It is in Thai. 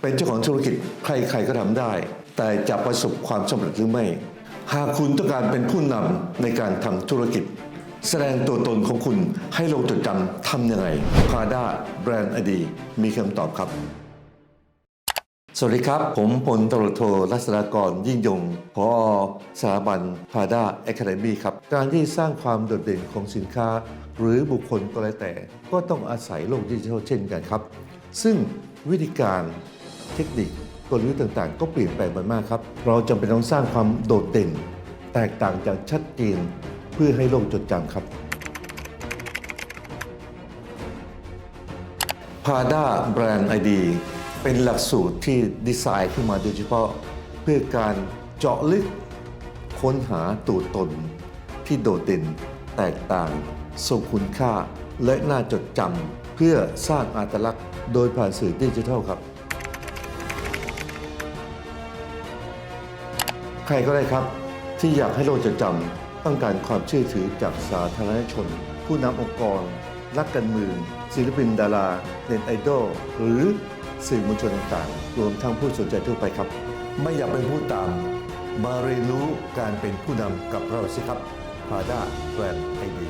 เป็นเจ้าของธุรกิจใครๆก็ทำได้ แต่จะประสบความสำเร็จหรือไม่ หากคุณต้องการเป็นผู้นำในการทำธุรกิจ แสดงตัวตนของคุณให้โลกจดจำทำยังไงพาด้าแบรนด์อดี มีคำตอบครับ สวัสดีครับ ผมพลตรโทรัศดากรยิ่งยงพอสถาบันพาด้าแอคาเดมีครับ การที่สร้างความโดดเด่นของสินค้า หรือบุคคลก็แล้วแต่ ก็ต้องอาศัยโลกดิจิทัลเช่นกันครับ ซึ่งวิธีการ เทคนิคกลยุทธ์ต่างๆ ก็เปลี่ยนแปลงไปมากครับ เราจำเป็นต้องสร้างความโดดเด่น แตกต่างจากชัดเจนเพื่อให้โลกจดจำครับ Prada Brand ID เป็นหลักสูตรที่ดีไซน์ขึ้นมาโดยเฉพาะเพื่อการเจาะลึกค้นหาตัวตน ที่โดดเด่น แตกต่างทรงคุณค่า และน่าจดจำเพื่อสร้างอัตลักษณ์โดยผ่านสื่อดิจิทัลครับ ใครก็ได้ครับ ที่อยากให้โลกจดจำต้องการความเชื่อถือจากสาธารณชน ผู้นำองค์กรนักการเมืองศิลปินดาราเน็ตไอดอลหรือสื่อมวลชนต่างๆ รวมทั้งผู้สนใจทั่วไปครับ ไม่อยากเป็นผู้ตาม มาเรียนรู้การเป็นผู้นำกับเราสิครับพาด้าแบรนด์ไอเดี